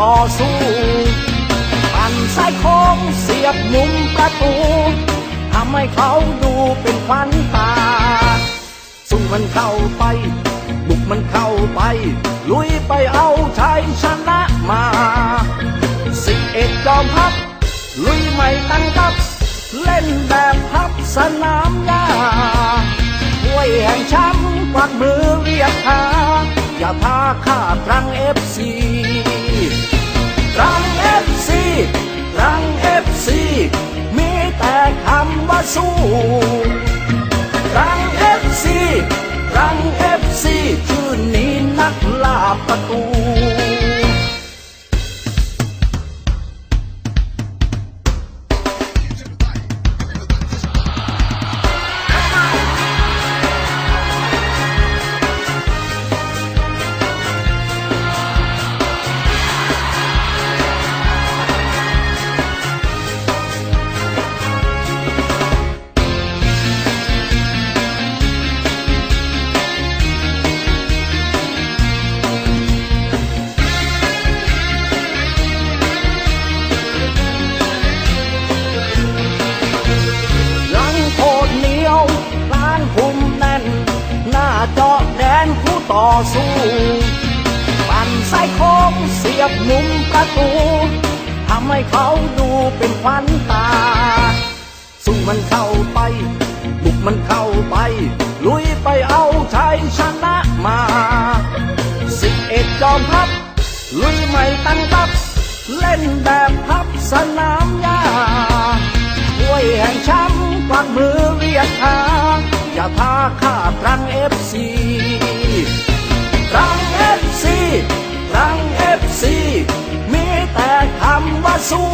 ต่อสู้ปั่นสายโค้งเสียบมุมประตูทำให้เขาดูเป็นขวัญตา สู้มันเข้าไป บุกมันเข้าไป ลุยไปเอาชัยชนะมาสิเอ็ดจอมพับ ลุยไม่ตั้งกับ เล่นแบบพับสนามหญ้าถ้วยแห่งช้ำกวักมือเรียกหาอย่าพาข้าตรังเอฟซี สู้รังเอฟซีรังเอฟซีคืนนี้นักล่าประตู จาะแดนคู่ต่อสู้ปั่นสายโค้งเสียบมุมประตูทำให้เขาดูเป็นขวัญตา สู้มันเข้าไป บุกมันเข้าไป ลุยไปเอาชัยชนะมาสิบเอ็ดจอมพับลุยไม่ตั้งตับเล่นแบบพับสนามหญ้าถ้วยแห่งช้ำกวักมือ จะพาข้าตรังเอฟซีตรังเอฟซีตรังเอฟซีมีแต่คำว่าสู้